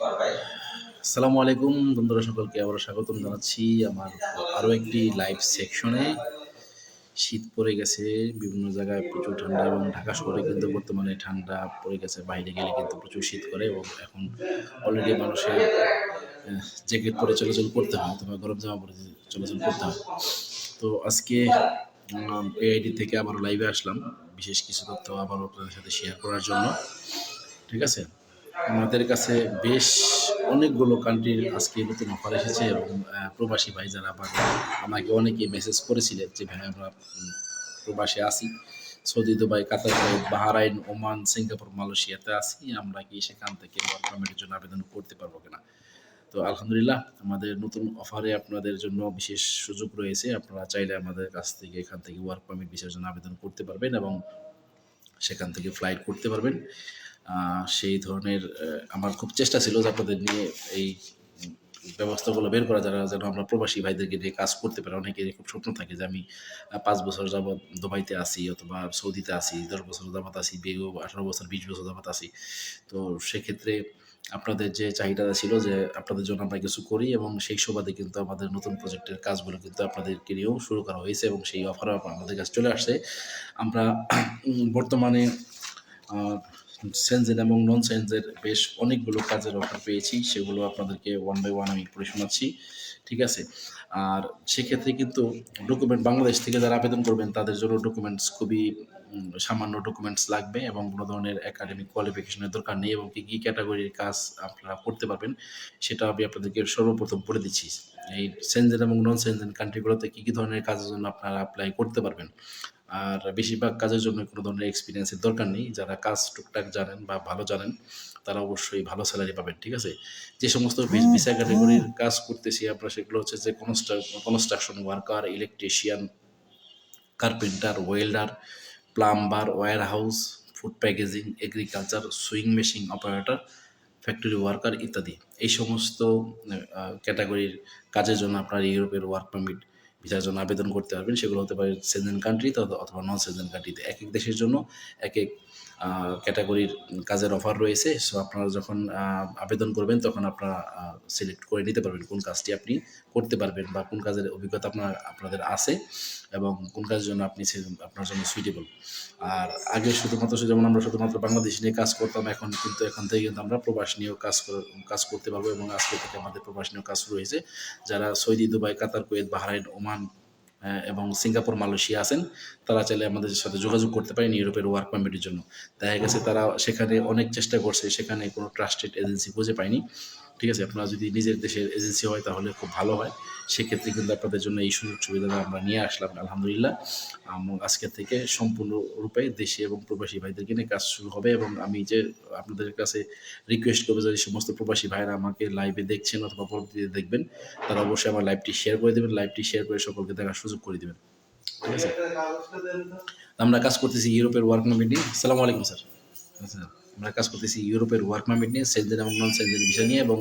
আসসালামু আলাইকুম বন্ধুরা সকলকে আবার স্বাগতম জানাচ্ছি আমার আরও একটি লাইভ সেকশনে শীত পড়ে গেছে, বিভিন্ন জায়গায় প্রচুর ঠান্ডা এবং ঢাকা শহরে কিন্তু বর্তমানে ঠান্ডা পড়ে গেছে। বাইরে গেলে কিন্তু প্রচুর শীত করে এবং এখন অলরেডি মানুষের জ্যাকেট পরে চলাচল করতে হয় অথবা গরম জামা পরে চলাচল করতে হয়। তো আজকে এআইডি থেকে আবার লাইভে আসলাম। বিশেষ কিছু তথ্য আবার আপনাদের সাথে শেয়ার করার জন্য। ঠিক আছে? আমাদের কাছে বেশ অনেকগুলো কান্ট্রির আজকে নতুন অফার এসেছে এবং প্রবাসী ভাই যারা আবার আমাকে অনেকে মেসেজ করেছিলেন যে, ভাই, আমরা প্রবাসে আসি Saudi, Dubai, Qatar Bahrain, Oman, Singapore, মালয়েশিয়াতে আসি আমরা কি সেখান থেকে ওয়ার্ক পারমিটের জন্য আবেদন করতে পারব কিনা? তো আলহামদুলিল্লাহ, আমাদের নতুন অফারে আপনাদের জন্য বিশেষ সুযোগ রয়েছে। আপনারা চাইলে আমাদের কাছ থেকে এখান থেকে ওয়ার্ক পারমিট বিষয়ের জন্য আবেদন করতে পারবেন এবং সেখান থেকে ফ্লাইট করতে পারবেন। সেই ধরনের আমার খুব চেষ্টা ছিল যে আপনাদের নিয়ে এই ব্যবস্থাগুলো বের করা, যারা যেন আমরা প্রবাসী ভাইদেরকে নিয়ে কাজ করতে পারি। অনেকেরই খুব স্বপ্ন থাকে যে আমি পাঁচ বছর যাবৎ দুবাইতে আসি অথবা সৌদিতে আসি দশ বছর যাবৎ আসি বিয়ে, আঠারো বছর, বিশ বছর যাবৎ আসি তো সেক্ষেত্রে আপনাদের যে চাহিদাটা ছিল যে আপনাদের জন্য আমরা কিছু করি এবং সেই সুবাদে কিন্তু আমাদের নতুন প্রজেক্টের কাজগুলো কিন্তু আপনাদেরকে নিয়েও শুরু করা হয়েছে এবং সেই অফারও আমাদের কাছে চলে আসছে। আমরা বর্তমানে সেন্সেন এবং নন সেন্সের বেশ অনেকগুলো কাজের অফার পেয়েছি, সেগুলো আপনাদেরকে ওয়ান বাই ওয়ান আমি পড়ে শোনাচ্ছি, ঠিক আছে? আর সেক্ষেত্রে কিন্তু ডকুমেন্ট বাংলাদেশ থেকে যারা আবেদন করবেন, তাদের জন্য ডকুমেন্টস খুবই সামান্য ডকুমেন্টস লাগবে এবং কোনো ধরনের একাডেমিক কোয়ালিফিকেশনের দরকার নেই এবং কী কী ক্যাটাগরির কাজ আপনারা করতে পারবেন, সেটা আমি আপনাদেরকে সর্বপ্রথম বলে দিচ্ছি। এই সেনজেন এবং নন সেনজেন কান্ট্রিগুলোতে কী কী ধরনের কাজের জন্য আপনারা অ্যাপ্লাই করতে পারবেন? আর বেশিরভাগ কাজের জন্য কোনো ধরনের এক্সপিরিয়েন্সের দরকার নেই। যারা কাজ টুকটাক জানেন বা ভালো জানেন তারা অবশ্যই ভালো স্যালারি পাবেন ঠিক আছে? যে সমস্ত ভিসা ক্যাটাগরির কাজ করতেছি আমরা সেগুলো হচ্ছে যে construction worker electrician carpenter welder plumber warehouse food packaging agriculture sewing machine operator factory worker ইত্যাদি। এই সমস্ত ক্যাটাগরির কাজের জন্য আপনার ইউরোপের ওয়ার্ক পারমিট ভিসার জন্য আবেদন করতে পারবেন, সেগুলো হতে পারে সেজেন কান্ট্রিতে অথবা নন সেজেন কান্ট্রিতে এক এক দেশের জন্য এক এক ক্যাটাগরির কাজের অফার রয়েছে। সো আপনারা যখন আবেদন করবেন, তখন আপনারা সিলেক্ট করে নিতে পারবেন কোন কাজটি আপনি করতে পারবেন বা কোন কাজের অভিজ্ঞতা আপনার আপনাদের আছে এবং কোন কাজের জন্য আপনি আপনার জন্য সুইটেবল আর আগে শুধুমাত্র যেমন আমরা শুধুমাত্র বাংলাদেশ নিয়ে কাজ করতাম, এখন কিন্তু এখান থেকে কিন্তু আমরা প্রবাস নিয়েও কাজ কাজ করতে পারব এবং আজকে থেকে আমাদের প্রবাস নিয়েও কাজ শুরু হয়েছে। যারা Saudi, Dubai, Qatar, Kuwait, Bahrain, Oman ah, এবং সিঙ্গাপুর মালয়েশিয়া আছেন তারা চাইলে আমাদের সাথে যোগাযোগ করতে পারেন ইউরোপের ওয়ার্ক পারমিটের জন্য। দেখা গেছে তারা সেখানে অনেক চেষ্টা করছে সেখানে কোনো ট্রাস্টেড এজেন্সি খুঁজে পায়নি। ঠিক আছে, আপনারা যদি নিজের দেশের এজেন্সি হয় তাহলে খুব ভালো হয়। সেক্ষেত্রে কিন্তু আপনাদের জন্য এই সুযোগ সুবিধাটা আমরা নিয়ে আসলাম, আলহামদুলিল্লাহ। এবং আজকে থেকে সম্পূর্ণরূপে দেশে এবং প্রবাসী ভাইদেরকে নিয়ে কাজ শুরু হবে এবং আমি যে আপনাদের কাছে রিকোয়েস্ট করব যে সমস্ত প্রবাসী ভাইরা আমাকে লাইভে দেখছেন অথবা পরবর্তীতে দেখবেন, তারা অবশ্যই আমার লাইভটি শেয়ার করে দেবেন লাইভটি শেয়ার করে সকলকে দেখার সুযোগ করে দেবেন। ঠিক আছে? আমরা কাজ করতেছি ইউরোপের ওয়ার্ক পারমিট নিয়ে। সালামু আলাইকুম, স্যার। আচ্ছা আমরা কাজ করতেছি ইউরোপের ওয়ার্ক পারমিট নিয়ে সেনজেন এবং নন সেনজেন বিষয় নিয়ে এবং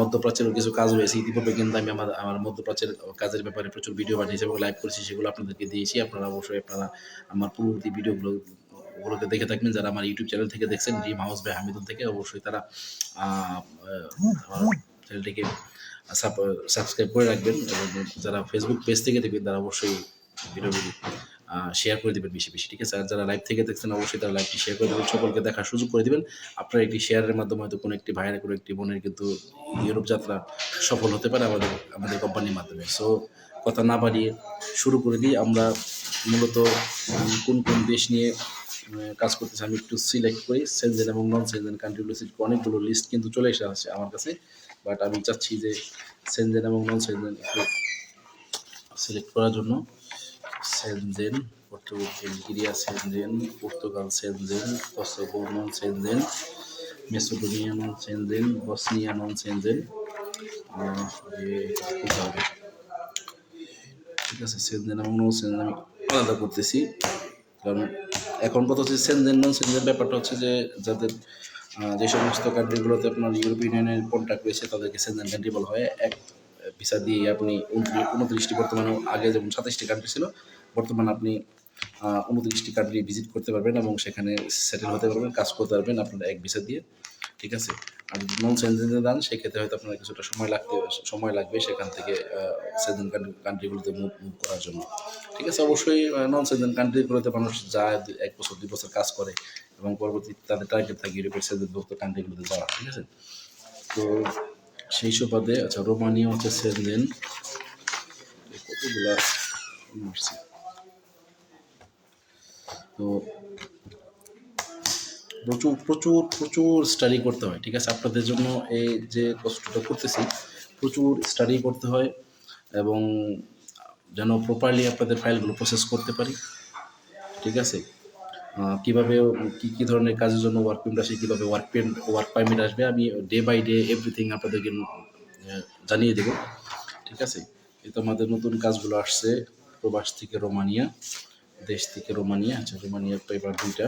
মধ্যপ্রাচ্যেরও কিছু কাজ হয়েছে ইতিপূর্বে কিন্তু আমি আমার আমার মধ্যপ্রাচ্যের কাজের ব্যাপারে প্রচুর ভিডিও বানিয়েছি এবং লাইভ করেছি, সেগুলো আপনাদেরকে দিয়েছি। আপনারা অবশ্যই আপনারা আমার পূর্ববর্তী ভিডিওগুলো ওগুলোকে দেখে থাকবেন। যারা আমার ইউটিউব চ্যানেল থেকে দেখছেন ড্রিম হাউস বাই হামিদুল থেকে, অবশ্যই তারা আমার চ্যানেলটিকে সাবস্ক্রাইব করে রাখবেন এবং যারা ফেসবুক পেজ থেকে দেখবেন, তারা অবশ্যই ভিডিওগুলি শেয়ার করে দেবেন বেশি বেশি, ঠিক আছে? আর যারা লাইভ থেকে দেখছেন, অবশ্যই তারা লাইভটি শেয়ার করে দেবেন, সকলকে দেখার সুযোগ করে দেবেন। আপনার একটি শেয়ারের মাধ্যমে হয়তো কোনো একটি ভাইয়ের, কোনো একটি বোনের কিন্তু ইউরোপ যাত্রা সফল হতে পারে আমাদের আমাদের কোম্পানির মাধ্যমে। সো কথা না বাড়িয়ে শুরু করে দিই, আমরা মূলত কোন কোন দেশ নিয়ে কাজ করতেছি আমি একটু সিলেক্ট করি। সেনজেন এবং নন সেনজেন কান্ট্রিগুলো সিলেক্ট অনেকগুলো লিস্ট কিন্তু চলে এসে আসছে আমার কাছে। বাট আমি চাচ্ছি যে সেনজেন এবং নন সেনজেন সিলেক্ট করার জন্য। Schengen পর্তুগিরিয়া Schengen, Portugal Schengen Kosovo non Schengen Macedonia Schengen. Bosnia Schengen ঠিক আছে, সেনজেন এবং নন সেনজেন আমি আলাদা করতেছি। কারণ এখন কথা হচ্ছে সেনজেন, নন সেনজেন ব্যাপারটা হচ্ছে যে যাদের যে সমস্ত কান্ট্রিগুলোতে আপনার ইউরোপিয়ান ইউনিয়নের কন্ট্যাক্ট রয়েছে, তাদেরকে সেনজেন কান্ট্রি বলা হয়। এক ভিসা দিয়ে আপনি উনত্রিশ উনত্রিশটি বর্তমানে আগে যেমন সাতাশটি কান্ট্রি ছিল, বর্তমানে আপনি উনত্রিশটি কান্ট্রি ভিজিট করতে পারবেন এবং সেখানে সেটেল হতে পারবেন, কাজ করতে পারবেন আপনার এক ভিসা দিয়ে, ঠিক আছে? আর নন সেনজেনে যান, সেক্ষেত্রে হয়তো আপনার কিছুটা সময় লাগতে, সময় লাগবে সেখান থেকে সেনজেন কান্ট্রিগুলোতে মুভ মুভ করার জন্য। ঠিক আছে? অবশ্যই নন সেনজেন কান্ট্রিগুলোতে মানুষ যায় এক বছর, দুই বছর কাজ করে এবং পরবর্তী তাদের টার্গেট থাকে ইউরোপের সেনজেনভুক্ত কান্ট্রিগুলোতে যাওয়া ঠিক আছে? তো সেই সুবাদে আচ্ছা রোমানিয়া হচ্ছে সেনজেন কতগুলা তো প্রচুর প্রচুর প্রচুর স্টাডি করতে হয়, ঠিক আছে? আপনাদের জন্য এই যে কষ্টটা করতেছি, প্রচুর স্টাডি করতে হয় এবং যেন প্রপারলি আপনাদের ফাইলগুলো প্রসেস করতে পারি, ঠিক আছে? কীভাবে কি কি ধরনের কাজের জন্য ওয়ার্ক পেমেন্ট আসে, কীভাবে ওয়ার্ক পেমেন্ট ওয়ার্ক পারমিট আসবে, আমি ডে বাই ডে এভরিথিং আপনাদেরকে জানিয়ে দেবো। ঠিক আছে? এই তো আমাদের নতুন কাজগুলো আসছে, প্রবাস থেকে রোমানিয়া, দেশ থেকে রোমানিয়া আচ্ছা রোমানিয়ার পেপার দুইটা।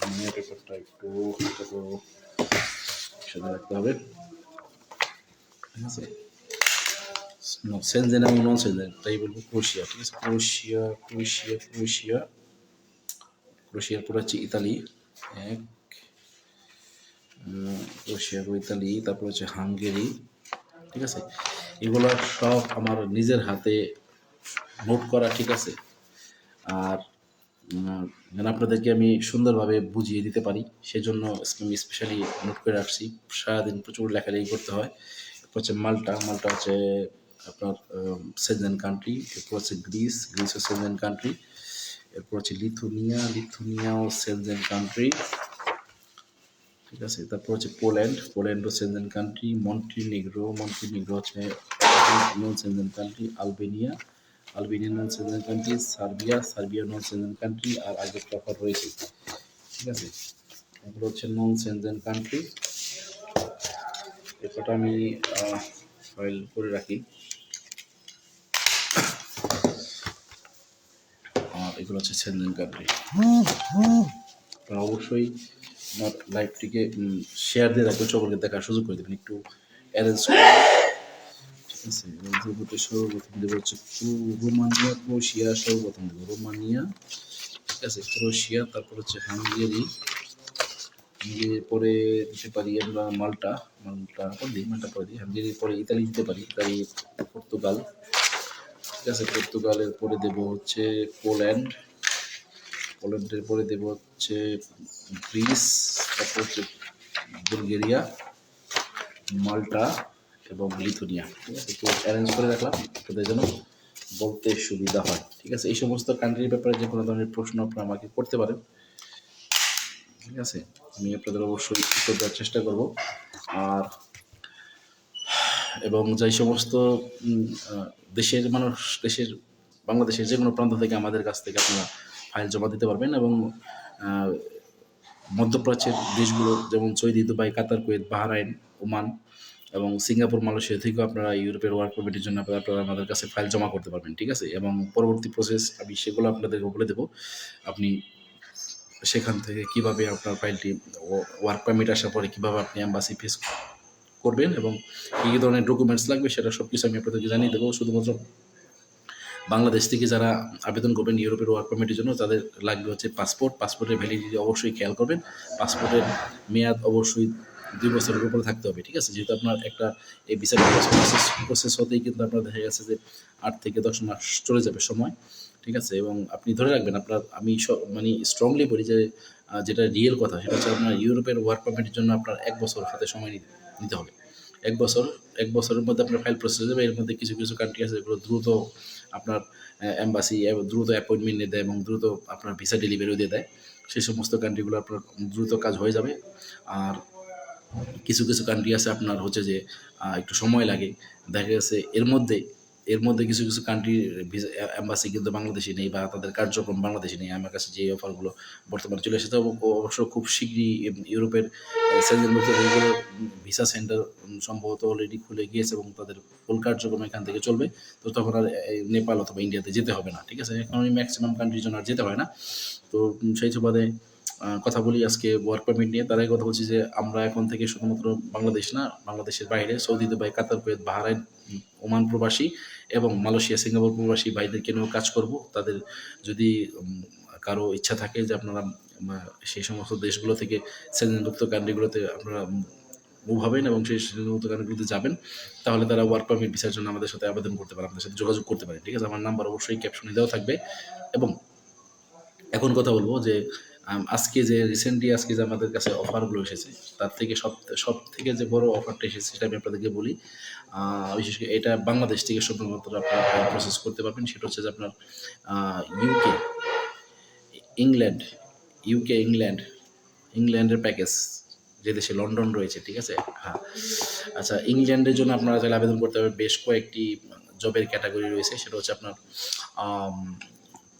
রোমানিয়া পেপারটা একটু করে সাথে রাখতে হবে। ঠিক আছে? সেনজেন এবং নন সেনজেন তাই বলব ক্রোশিয়া, ঠিক আছে? ক্রোশিয়া ক্রোশিয়া ক্রোশিয়া। ক্রোশিয়ার পর হচ্ছে ইতালি, এক ক্রোশিয়া ইতালি, তারপর হচ্ছে হাঙ্গেরি, ঠিক আছে? এগুলো সব আমার নিজের হাতে নোট করা ঠিক আছে। আর যেন আপনাদেরকে আমি সুন্দরভাবে বুঝিয়ে দিতে পারি, সেজন্য আমি স্পেশালি নোট করে রাখছি। সারাদিন প্রচুর লেখালেখি করতে হয়। এরপর হচ্ছে মাল্টা মাল্টা হচ্ছে আপনার সেজেন কান্ট্রি এরপর হচ্ছে গ্রিস গ্রিসও সেজেন কান্ট্রি এরপর হচ্ছে লিথুনিয়া লিথুনিয়াও সেজেন কান্ট্রি ঠিক আছে? তারপর হচ্ছে পোল্যান্ড পোল্যান্ডও সেজেন কান্ট্রি মন্টিনিগ্রো মন্টিনিগ্রো হচ্ছে নন সেজেন কান্ট্রি আলবেনিয়া আলবেনিয়া নন সেজেন কান্ট্রি সার্বিয়া সার্বিয়া নন সেজেন কান্ট্রি আর আগে প্রপার রয়েছে। ঠিক আছে? এগুলো হচ্ছে নন সেজেন কান্ট্রি এরপরটা আমি ফাইল করে রাখি আর এগুলো হচ্ছে সেনজেন আপনারা অবশ্যই আমার লাইভটিকে শেয়ার দিয়ে রাখবেন সকলকে দেখার সুযোগ করে দেবেন একটু অ্যারেঞ্জ করে ঠিক আছে এবং পূর্বতে সর্বপ্রথম দেবো হচ্ছে রোমানিয়া ক্রোশিয়া সর্বপ্রথম দেবো রোমানিয়া। ঠিক আছে ক্রোশিয়া তারপর হচ্ছে হাঙ্গেরি। হাঙ্গেরির পরে দিতে পারি আমরা মাল্টা মাল্টা পরে দিই মাল্টা পরে দিই। হাঙ্গেরির পরে ইতালি দিতে পারি ইতালি পর্তুগাল। ঠিক আছে পর্তুগালের, পরে দেবো হচ্ছে পোল্যান্ড। পোল্যান্ডের পরে দেবো হচ্ছে গ্রিস, তারপর হচ্ছে বুলগেরিয়া, মাল্টা এবং লিথুনিয়া। ঠিক আছে একটু অ্যারেঞ্জ করে রাখলাম আপনাদের যেন বলতে সুবিধা হয়। ঠিক আছে, এই সমস্ত কান্ট্রির ব্যাপারে যে কোনো ধরনের প্রশ্ন আপনারা আমাকে করতে পারেন। ঠিক আছে, আমি আপনাদের অবশ্যই উত্তর দেওয়ার চেষ্টা করব। আর এবং যেই সমস্ত দেশের মানুষ, দেশের, বাংলাদেশের যে কোনো প্রান্ত থেকে আমাদের কাছ থেকে আপনারা ফাইল জমা দিতে পারবেন এবং মধ্যপ্রাচ্যের দেশগুলো যেমন Saudi Dubai, Qatar, Kuwait, Bahrain, Oman এবং সিঙ্গাপুর, মালয়েশিয়া থেকেও আপনারা ইউরোপের ওয়ার্ক পারমিটের জন্য আপনারা আপনারা আমাদের কাছে ফাইল জমা করতে পারবেন, ঠিক আছে? এবং পরবর্তী প্রসেস আমি সেগুলো আপনাদেরকে বলে দেবো। আপনি সেখান থেকে কীভাবে আপনার ফাইলটি ওয়ার্ক পারমিট আসার পরে কীভাবে আপনি অ্যাম্বাসি ফেস করবেন এবং কী কী ধরনের ডকুমেন্টস লাগবে সেটা সব কিছু আমি আপনাদেরকে জানিয়ে দেবো। শুধুমাত্র বাংলাদেশ থেকে যারা আবেদন করবেন ইউরোপের ওয়ার্ক পারমিটের জন্য, তাদের লাগবে হচ্ছে পাসপোর্ট পাসপোর্টের ভ্যালিডিটি অবশ্যই খেয়াল করবেন। পাসপোর্টের মেয়াদ অবশ্যই দুই বছরের উপরে থাকতে হবে, ঠিক আছে? যেহেতু আপনার একটা এই বিচার প্রসেস হতেই কিন্তু আপনার দেখা গেছে যে আট থেকে দশ মাস চলে যাবে সময়, ঠিক আছে? এবং আপনি ধরে রাখবেন, আপনার আমি মানে স্ট্রংলি বলি যে যেটা রিয়েল কথা, সেটা হচ্ছে আপনার ইউরোপের ওয়ার্ক পারমিটের জন্য আপনার এক বছর হাতে সময় নিতে নিতে হবে। এক বছর, এক বছরের মধ্যে আপনার ফাইল প্রসেস হয়ে যাবে। এর মধ্যে কিছু কিছু কান্ট্রি আছে যেগুলো দ্রুত আপনার অ্যাম্বাসি দ্রুত অ্যাপয়েন্টমেন্ট নিয়ে দেয় এবং দ্রুত আপনার ভিসা ডেলিভারিও দিয়ে দেয়। সেই সমস্ত কান্ট্রিগুলো আপনার দ্রুত কাজ হয়ে যাবে। আর কিছু কিছু কান্ট্রি আছে আপনার হচ্ছে যে একটু সময় লাগে। দেখা গেছে এর মধ্যে এর মধ্যে কিছু কিছু কান্ট্রির অ্যাম্বাসি কিন্তু বাংলাদেশে নেই বা তাদের কার্যক্রম বাংলাদেশে নেই। আমার কাছে যে অফারগুলো বর্তমানে চলে এসেছে অব- অবশ্য খুব শীঘ্রই ইউরোপের ভিসা সেন্টার সম্ভবত অলরেডি খুলে গিয়েছে এবং তাদের ফুল কার্যক্রম এখান থেকে চলবে। তো তখন আর নেপাল অথবা ইন্ডিয়াতে যেতে হবে না, ঠিক আছে? এখন ম্যাক্সিমাম কান্ট্রির জন্য আর যেতে হয় না। তো সেই সুবাদে কথা বলি আজকে ওয়ার্ক পারমিট নিয়ে। তারাই কথা বলছি যে, আমরা এখন থেকে শুধুমাত্র বাংলাদেশ না, বাংলাদেশের বাইরে Saudi Dubai Qatar, Kuwait, Bahrain Oman প্রবাসী এবং মালয়েশিয়া, সিঙ্গাপুর প্রবাসী ভাইদেরকে নিয়েও কাজ করব। তাদের যদি কারও ইচ্ছা থাকে যে আপনারা সেই সমস্ত দেশগুলো থেকে সেনযুক্ত কান্ট্রিগুলোতে আপনারা মুভ হবেন এবং সেই দোকানগুলোতে যাবেন, তাহলে তারা ওয়ার্ক পারমিট ভিসার জন্য আমাদের সাথে আবেদন করতে পারে, আমাদের সাথে যোগাযোগ করতে পারে। ঠিক আছে? আমার নাম্বার অবশ্যই ক্যাপশনে দেওয়া থাকবে। এবং এখন কথা বলব যে আজকে যে রিসেন্টলি আজকে যে আমাদের কাছে অফারগুলো এসেছে, তার থেকে সব সব থেকে যে বড় অফারটা এসেছে সেটা আমি আপনাদেরকে বলি। বিশেষ করে এটা বাংলাদেশ থেকে শুধুমাত্র আপনারা প্রসেস করতে পারবেন। সেটা হচ্ছে যে আপনার ইউকে ইংল্যান্ড ইউকে ইংল্যান্ড ইংল্যান্ডের প্যাকেজ যে দেশে লন্ডন রয়েছে, ঠিক আছে? হ্যাঁ। আচ্ছা ইংল্যান্ডের জন্য আপনারা চাইলে আবেদন করতে হবে বেশ কয়েকটি জবের ক্যাটাগরি রয়েছে। সেটা হচ্ছে আপনার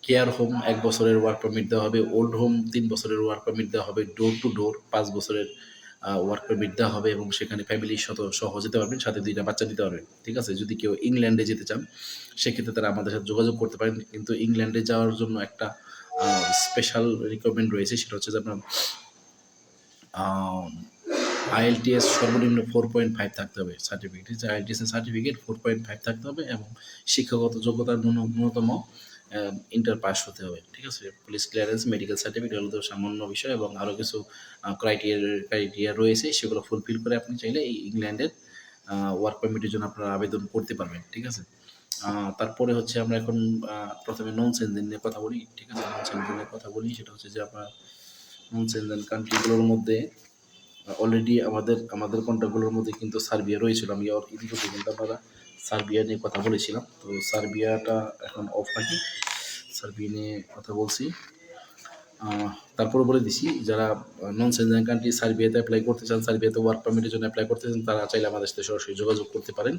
কেয়ার হোম এক বছরের ওয়ার্ক পারমিট দেওয়া হবে ওল্ড হোম তিন বছরের ওয়ার্ক পারমিট দেওয়া হবে ডোর টু ডোর পাঁচ বছরের ওয়ার্ক পারমিট দেওয়া হবে এবং সেখানে ফ্যামিলির সাথে সহ যেতে পারবেন, সাথে দুইটা বাচ্চা দিতে পারবেন, ঠিক আছে? যদি কেউ ইংল্যান্ডে যেতে চান, সেক্ষেত্রে তারা আমাদের সাথে যোগাযোগ করতে পারেন, কিন্তু ইংল্যান্ডে যাওয়ার জন্য একটা স্পেশাল রিকোয়ারমেন্ট রয়েছে, সেটা হচ্ছে যে আপনার আইএলটিএস সর্বনিম্ন ফোর পয়েন্ট ফাইভ থাকতে হবে certificate IELTS certificate four point five থাকতে হবে এবং শিক্ষাগত যোগ্যতার ন্যূন- ন্যূনতম ইন্টার পাস হতে হবে, ঠিক আছে? পুলিশ ক্লিয়ারেন্স মেডিকেল সার্টিফিকেট হলো তো সামান্য বিষয় এবং আরও কিছু ক্রাইটেরিয়া ক্রাইটেরিয়া রয়েছে, সেগুলো ফুলফিল করে আপনি চাইলে এই ইংল্যান্ডের ওয়ার্ক পারমিটের জন্য আপনারা আবেদন করতে পারবেন, ঠিক আছে? তারপরে হচ্ছে আমরা এখন প্রথমে নন সেনজেন নিয়ে কথা বলি, ঠিক আছে? নন সেনজেনের কথা বলি, সেটা হচ্ছে যে আপনার নন সেনজেন কান্ট্রিগুলোর মধ্যে অলরেডি আমাদের আমাদের কন্ট্যাক্টগুলোর মধ্যে কিন্তু সার্বিয়া রয়েছিল। আমি ওর ইতিমধ্যে কিন্তু আমরা সার্বিয়া নিয়ে কথা বলেছিলাম। তো সার্বিয়াটা এখন অফ রাখি সার্বিয়া নিয়ে কথা বলছি। তারপরে বলে দিছি, যারা নন সেনজেন কান্ট্রি সার্বিয়াতে অ্যাপ্লাই করতে চান, সার্বিয়াতে ওয়ার্ক পারমিটের জন্য অ্যাপ্লাই করতে চান, তারা চাইলে আমাদের সাথে সরাসরি যোগাযোগ করতে পারেন।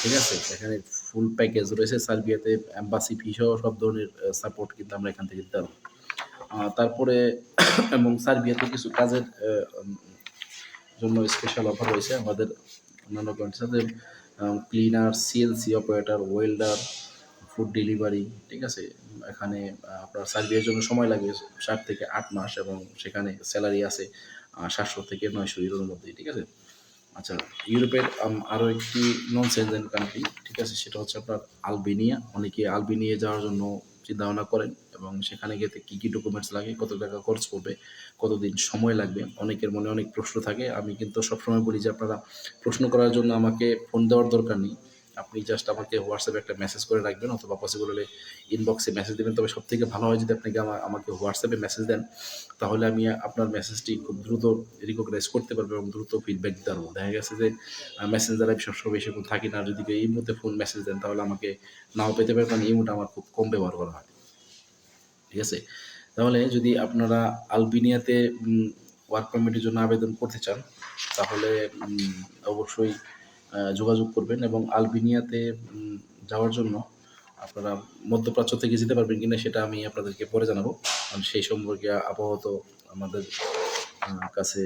ঠিক আছে? এখানে ফুল প্যাকেজ রয়েছে সার্বিয়াতে অ্যাম্বাসি ফি সহ সব ধরনের সাপোর্ট কিন্তু আমরা এখান থেকে দিতে পারব। তারপরে, এবং সার্বিয়াতে কিছু কাজের জন্য স্পেশাল অফার রয়েছে আমাদের অন্যান্য সাথে cleaner CNC operator welder food delivery ঠিক আছে? এখানে আপনার সার্ভিসের জন্য সময় লাগবে সাত থেকে আট মাস এবং সেখানে স্যালারি আছে সাতশো থেকে নয়শো ইউরোর মধ্যে ঠিক আছে? আচ্ছা ইউরোপের আরও একটি নন সেনজেন কান্ট্রি ঠিক আছে? সেটা হচ্ছে আপনার আলবেনিয়া। অনেকে আলবেনিয়া যাওয়ার জন্য চিন্তা ভাবনা করেন এবং সেখানে গেতে কী কী ডকুমেন্টস লাগে, কত টাকা খরচ করবে কতদিন সময় লাগবে, অনেকের মনে অনেক প্রশ্ন থাকে। আমি কিন্তু সবসময় বলি যে, আপনারা প্রশ্ন করার জন্য আমাকে ফোন দেওয়ার দরকার নেই। আপনি জাস্ট আমাকে হোয়াটসঅ্যাপে একটা মেসেজ করে রাখবেন অথবা পসিবল হলে ইনবক্সে মেসেজ দেবেন। তবে সব থেকে ভালো হয় যদি আপনাকে আমা- আমাকে হোয়াটসঅ্যাপে মেসেজ দেন, তাহলে আমি আপনার মেসেজটি খুব দ্রুত রিকগনাইজ করতে পারব এবং দ্রুত ফিডব্যাক দিতে পারব। দেখা গেছে যে মেসেঞ্জারে আমি সবসময় বেশি থাকি না যদি এই মুহূর্তে ফোন মেসেজ দেন, তাহলে আমাকে নাও পেতে পারেন কারণ এই মুহূর্তে আমার খুব কম ব্যবহার করা হয়। ঠিক আছে? তাহলে যদি আপনারা আলবেনিয়াতে ওয়ার্ক পারমিটের জন্য আবেদন করতে চান, তাহলে অবশ্যই যোগাযোগ করবেন এবং আলবেনিয়াতে যাওয়ার জন্য আপনারা মধ্যপ্রাচ্য থেকে যেতে পারবেন কিনা সেটা আমি আপনাদেরকে পরে জানাব। কারণ সেই সম্পর্কে আপাতত আমাদের কাছে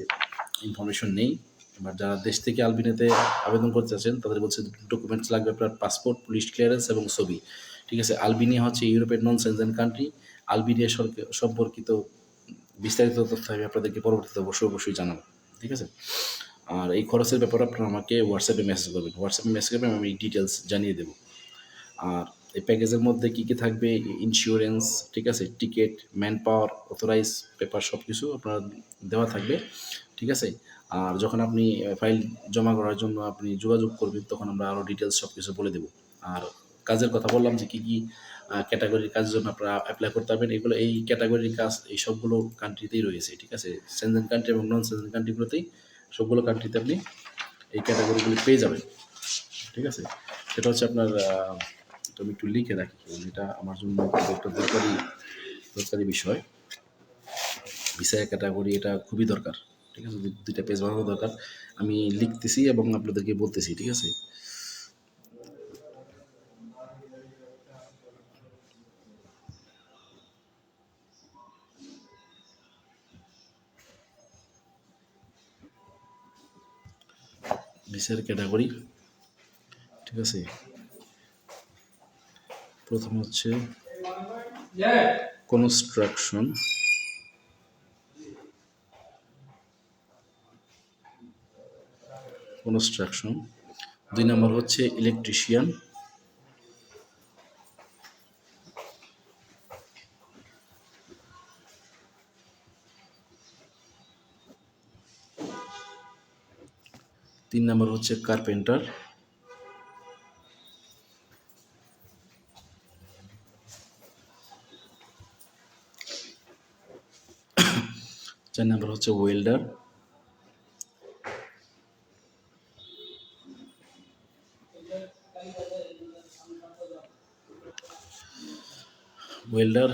ইনফরমেশন নেই। এবার যারা দেশ থেকে আলবেনিয়াতে আবেদন করতে চাচ্ছেন, তাদের বলছে ডকুমেন্টস লাগবে আপনার পাসপোর্ট পুলিশ ক্লিয়ারেন্স এবং ছবি। ঠিক আছে, আলবেনিয়া হচ্ছে ইউরোপের নন সেনজেন কান্ট্রি আলবেনিয়া সম্পর্কিত বিস্তারিত তথ্য আমি আপনাদেরকে পরবর্তীতে অবশ্যই অবশ্যই জানাব। ঠিক আছে? আর এই খরচের ব্যাপারে আপনারা আমাকে হোয়াটসঅ্যাপে মেসেজ করবেন। হোয়াটসঅ্যাপে মেসেজ করবেন আমি ডিটেলস জানিয়ে দেবো। আর এই প্যাকেজের মধ্যে কী কী থাকবে? ইন্স্যুরেন্স ঠিক আছে? Ticket manpower authorise paper সব কিছু আপনার দেওয়া থাকবে, ঠিক আছে? আর যখন আপনি ফাইল জমা করার জন্য আপনি যোগাযোগ করবেন, তখন আমরা আরও ডিটেলস সব কিছু বলে দেবো। আর কাজের কথা বললাম যে কী কী ক্যাটাগরির কাজের জন্য আপনারা অ্যাপ্লাই করতে পারবেন, এগুলো এই ক্যাটাগরির কাজ, এই সবগুলো কান্ট্রিতেই রয়েছে, ঠিক আছে? সেনজেন কান্ট্রি এবং নন সেনজেন কান্ট্রিগুলোতেই সবগুলো কান্ট্রিতে আপনি এই ক্যাটাগরিগুলি পেয়ে যাবেন। ঠিক আছে? সেটা হচ্ছে আপনার আমি একটু লিখে রাখি এটা আমার জন্য একটা দরকারি দরকারি বিষয়। বিষয় ক্যাটাগরি এটা খুবই দরকার। ঠিক আছে? দুইটা পেজ বানানো দরকার। আমি লিখতেছি এবং আপনাদেরকে বলতেছি, ঠিক আছে? ভিসার ক্যাটাগরি ঠিক আছে? প্রথম হচ্ছে কনস্ট্রাকশন কনস্ট্রাকশন দুই নম্বর হচ্ছে ইলেকট্রিশিয়ান তিন নম্বর হচ্ছে কার্পেন্টার চার নম্বর হচ্ছে ওয়েল্ডার ওয়েল্ডার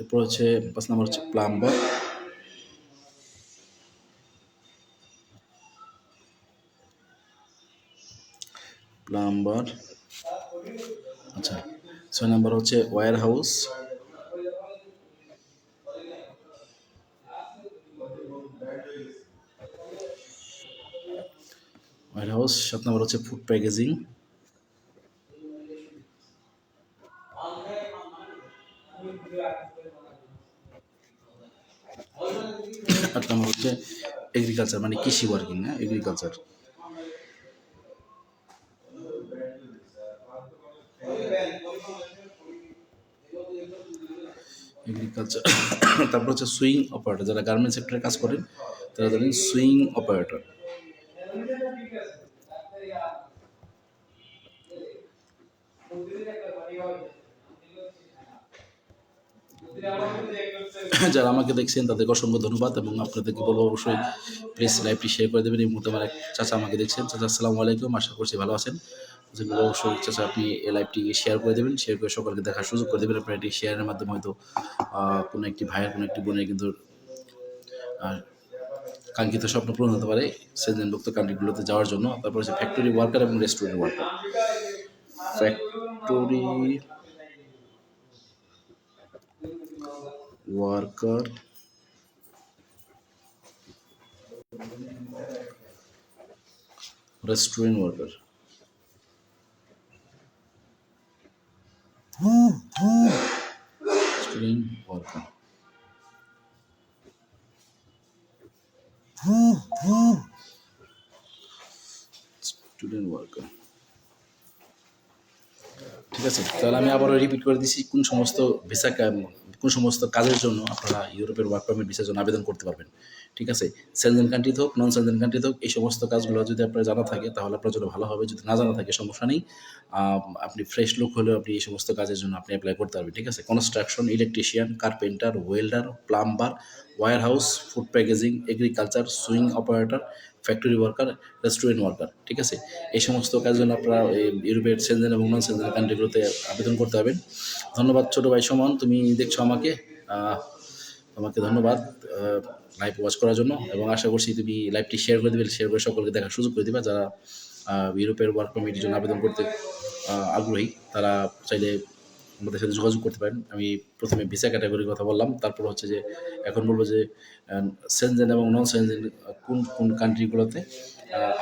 এরপর হচ্ছে পাঁচ নম্বর হচ্ছে প্লাম্বার প্লাম্বার আচ্ছা ছয় নম্বর হচ্ছে ওয়্যার হাউস ওয়্যার হাউস সাত নম্বর হচ্ছে ফুড প্যাকেজিং আট নম্বর হচ্ছে এগ্রিকালচার মানে কৃষি ওয়ার্কিং না এগ্রিকালচার এগ্রিকালচার তারপর হচ্ছে সুইং অপারেটর যারা গার্মেন্ট সেক্টরে কাজ করেন, তারা জানেন সুইং অপারেটর যারা আমাকে দেখছেন, তাদেরকে অসংখ্য ধন্যবাদ এবং আপনাদেরকে বলব অবশ্যই প্লিজ লাইভটি শেয়ার করে দেবেন। এই মুহূর্তে আমার এক চাচা আমাকে দেখছেন। চাচা, আসসালামু আলাইকুম। আশা করছি ভালো আছেন। যেগুলো অবশ্যই চাচা আপনি এই লাইভটি শেয়ার করে দেবেন শেয়ার করে সকলকে দেখার সুযোগ করে দেবেন। আপনার এটি শেয়ারের মাধ্যমে হয়তো কোনো একটি ভাইয়ের, কোনো একটি বোনের কিন্তু কাঙ্ক্ষিত স্বপ্ন পূরণ হতে পারে সেজনভুক্ত কান্ট্রিগুলোতে যাওয়ার জন্য। তারপর হচ্ছে ফ্যাক্টরি ওয়ার্কার এবং restaurant worker factory worker restaurant worker তাহলে আমি আবারও রিপিট করে দিচ্ছি কোন সমস্ত ভিসা কোন সমস্ত কাজের জন্য আপনারা ইউরোপের ওয়ার্ক পারমিট ভিসার জন্য আবেদন করতে পারবেন। ঠিক আছে? সেনজেন কান্ট্রিতে হোক নন সেনজেন কান্ট্রিতে হোক, এই সমস্ত কাজগুলো যদি আপনার জানা থাকে, তাহলে আপনার জন্য ভালো হবে। যদি না জানা থাকে, সমস্যা নেই। আপনি ফ্রেশ লুক হলেও আপনি এই সমস্ত কাজের জন্য আপনি অ্যাপ্লাই করতে পারবেন। ঠিক আছে? Construction electrician carpenter welder plumber warehouse food packaging agriculture sewing operator factory worker restaurant worker ঠিক আছে? এই সমস্ত কাজের জন্য আপনারা ইউরোপের সেনজেন এবং নন সেনজেন কান্ট্রিগুলোতে আবেদন করতে হবেন ধন্যবাদ ছোটো ভাই সমান, তুমি দেখছ আমাকে। তোমাকে ধন্যবাদ লাইভ ওয়াচ করার জন্য এবং আশা করছি তুমি লাইভটি শেয়ার করে দেবে শেয়ার করে সকলকে দেখার সুযোগ করে দেবে যারা ইউরোপের ওয়ার্ক কমিটির জন্য আবেদন করতে আগ্রহী, তারা চাইলে আমাদের সাথে যোগাযোগ করতে পারেন। আমি প্রথমে ভিসা ক্যাটাগরির কথা বললাম, তারপর হচ্ছে যে এখন বলব যে সেনজেন এবং নন সেনজেন কোন কোন কান্ট্রিগুলোতে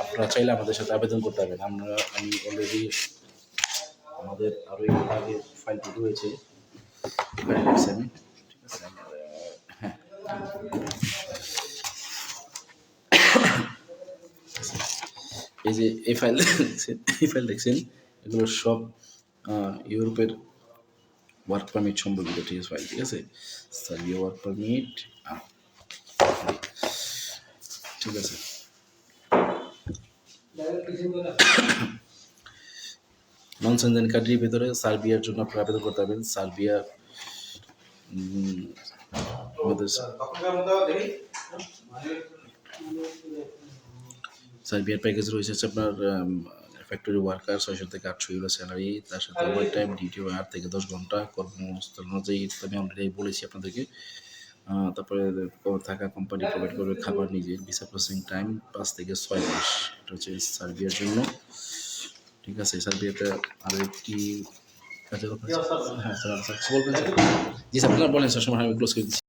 আপনারা চাইলে আমাদের সাথে আবেদন করতে পারবেন। আমরা, আমি অলরেডি আমাদের আরও আগে ফাইলটি রয়েছে। হ্যাঁ এই যে এই ফাইল এই ফাইল দেখছেন, এগুলো সব ইউরোপের ওয়ার্ক পারমিট সম্পর্কিত ঠিক আছে ঠিক আছে? সার্বিয়া ওয়ার্ক পারমিট ঠিক আছে। নন সেনজেন কান্ট্রির ভেতরে সার্বিয়ার জন্য আপনারা আবেদন করতে পারবেন সার্বিয়া সার্বিয়ার প্যাকেজ রয়েছে আপনার ফ্যাক্টরি ওয়ার্কার ছয়শো থেকে আটশো ইউরো স্যালারি তার সাথে ওভার টাইম ডিউটি আট থেকে দশ ঘণ্টা কর্মস্থল অনুযায়ী আমি অলরেডি বলেছি আপনাদেরকে তারপরে থাকা কোম্পানি প্রোভাইড করবে খাবার নিজের ভিসা প্রসেসিং টাইম পাঁচ থেকে ছয় মাস এটা হচ্ছে সার্বিয়ার জন্য ঠিক আছে সার্বিয়াতে আরও একটি হ্যাঁ স্যার স্যার বলবেন স্যার জি স্যার আপনারা বলেন স্যার সময় আমি ক্লোজ করে দিচ্ছি